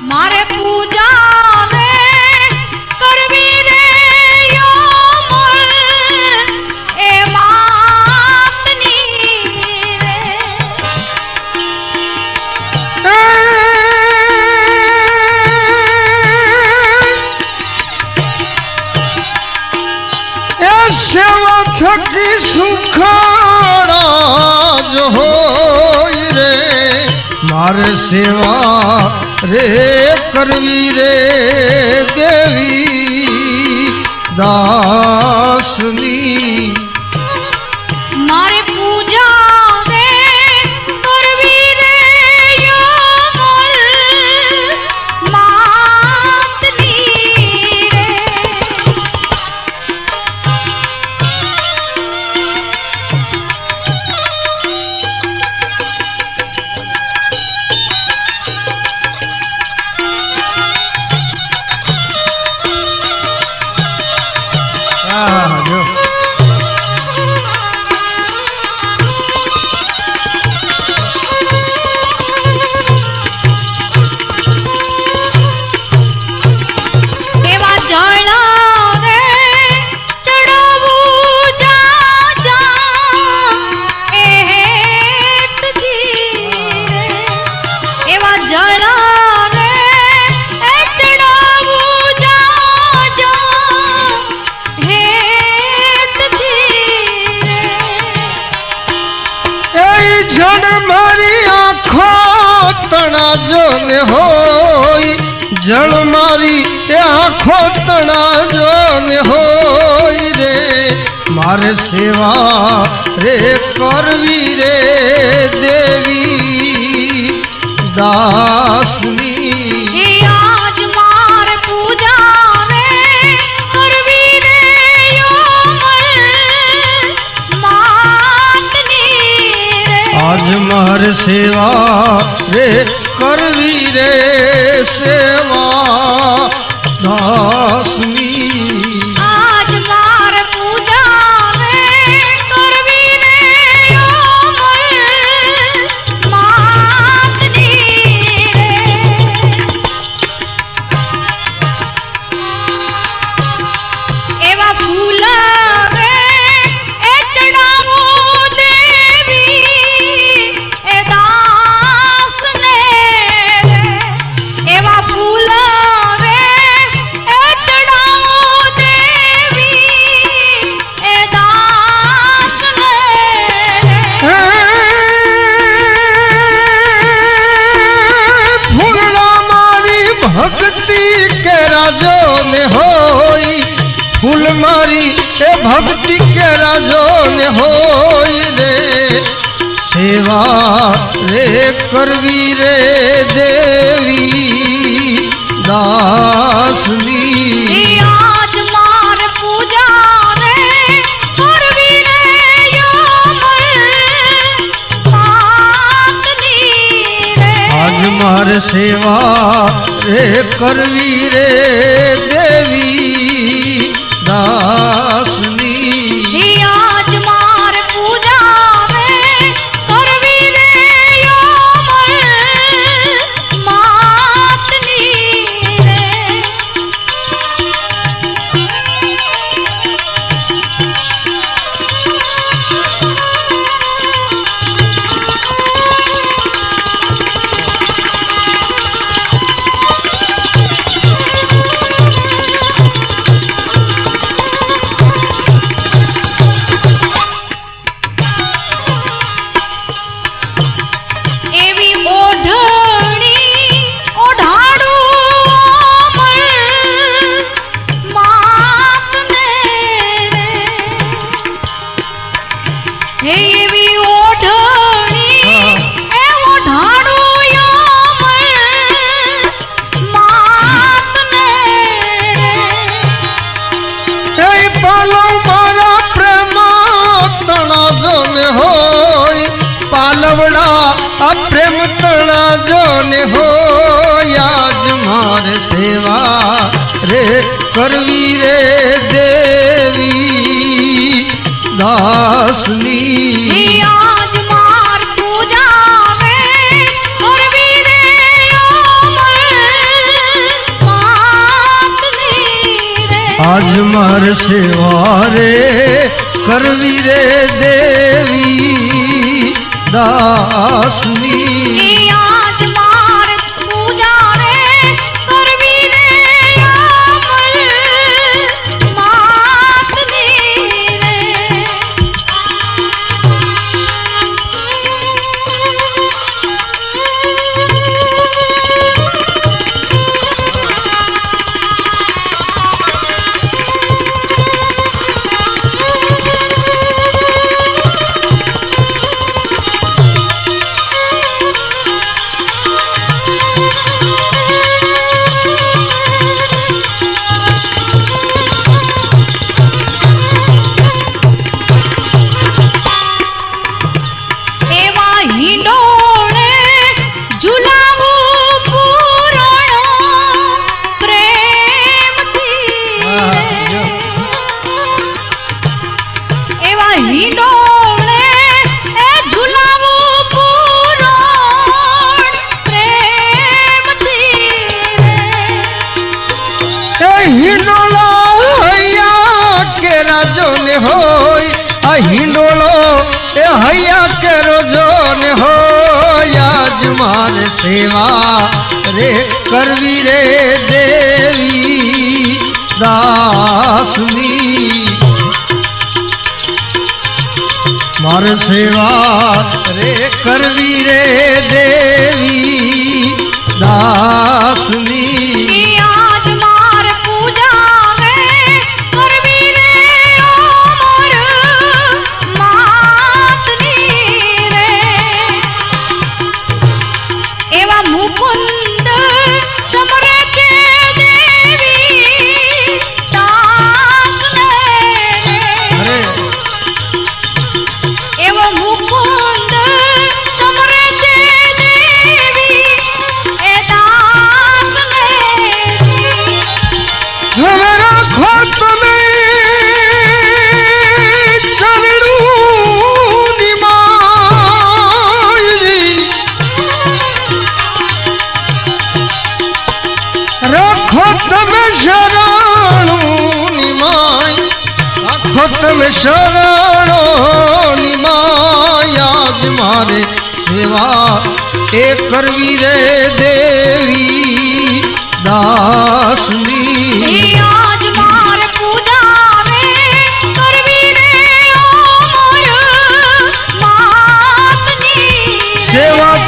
મારે પૂજા રે કરવી રે એ માતની રે. એ સેવા થકી સુખડા સેવા રે કરવી રે દેવી દાસની મારે સેવા રે કરવી રે દેવી દાસની આજ માર સેવા રે કરવી રે સેવા સેવા રે કરવી રે દેવી. સેવા રે કરવી રે દેવી દાસની. આજ માર સેવા રે કરવી રે દેવી દાસની. હિંડોળો, એ હૈયા કરો જો ને હો, યાજ મારે સેવા રે કરવી રે દેવી દાસની. મારે સેવા રે કરવી રે દેવી દાસની. શરણો નિમાયાજ મારે સેવા એ કરવી રે દેવી દાસની.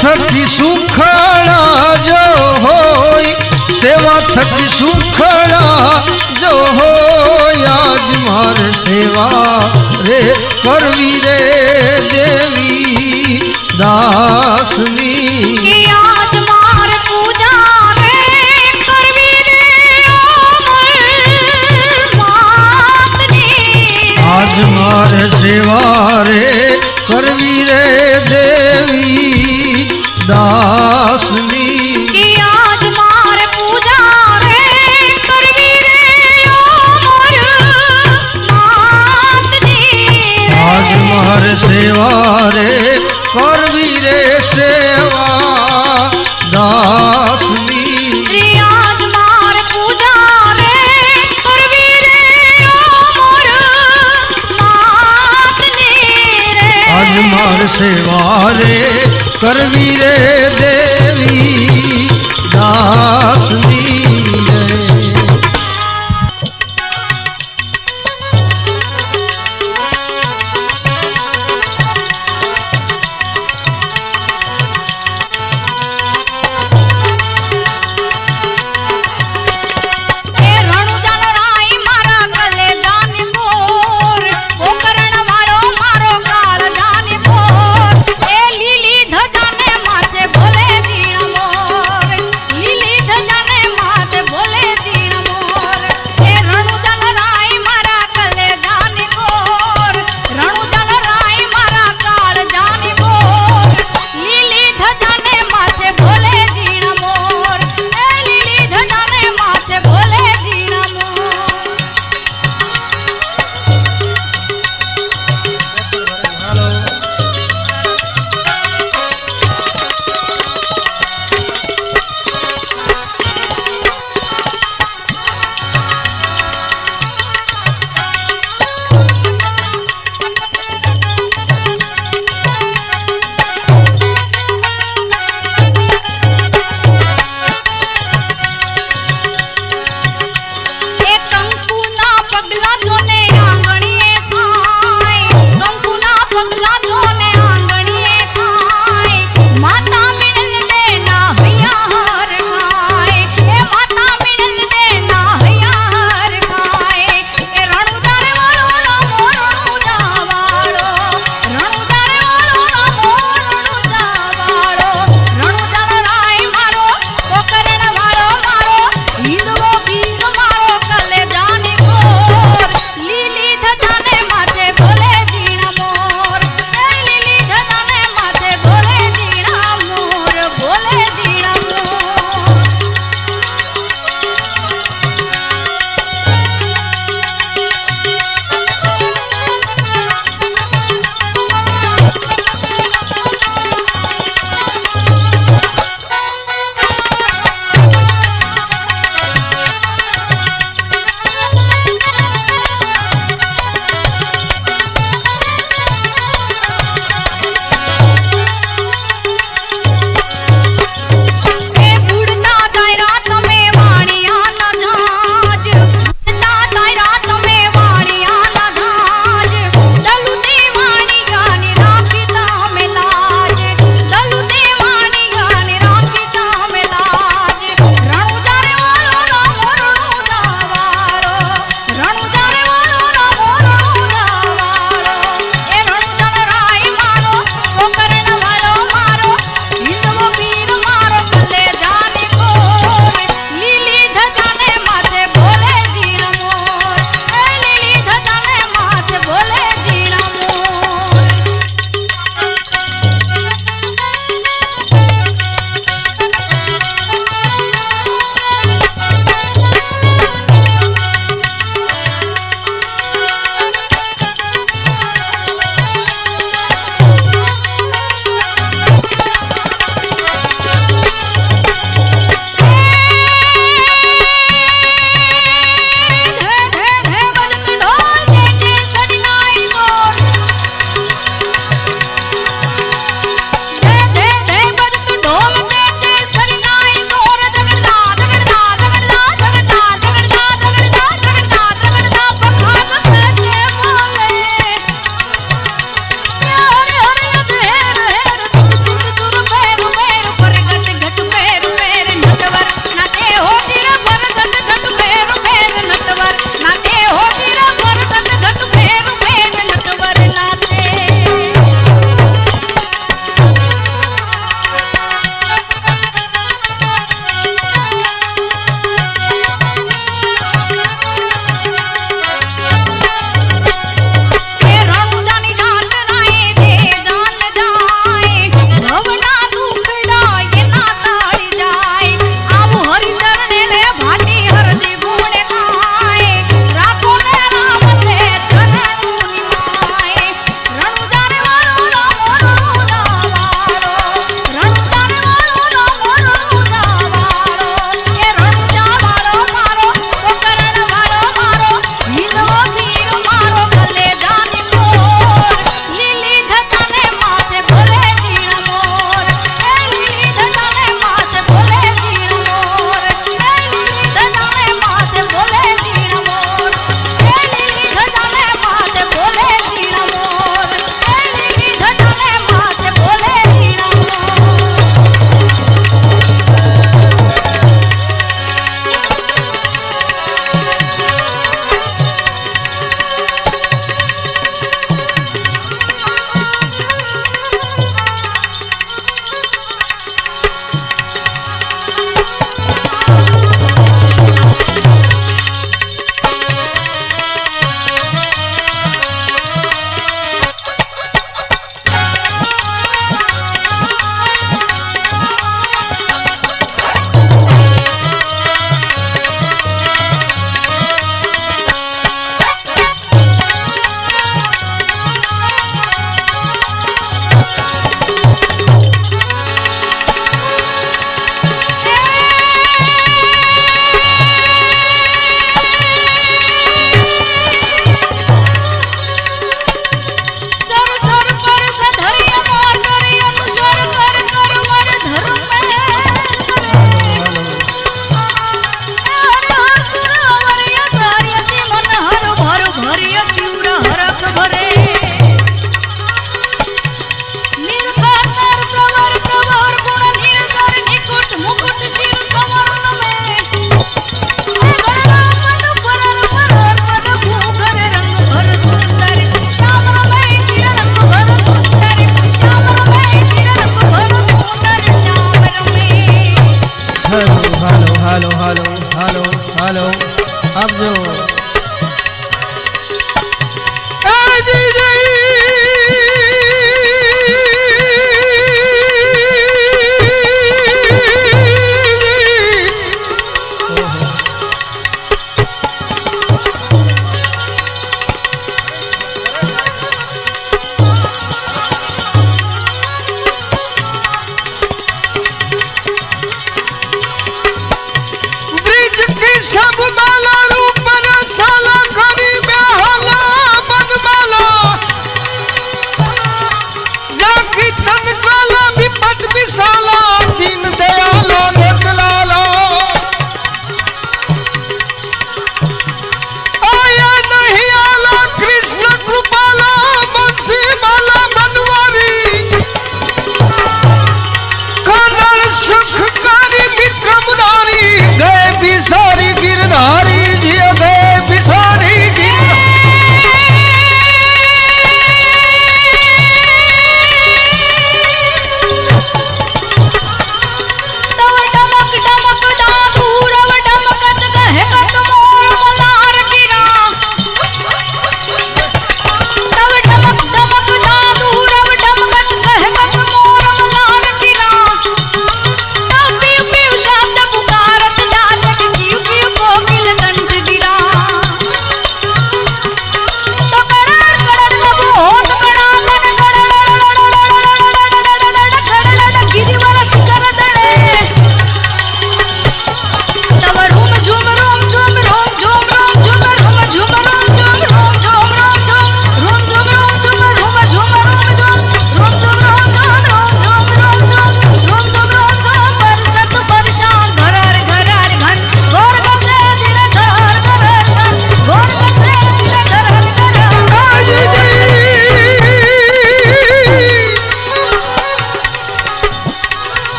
થકી સુખડા જો હોય સેવા થકી સુખણા જો હોય આજ મારે સેવા. રે કરવી રે? કરવી રે દે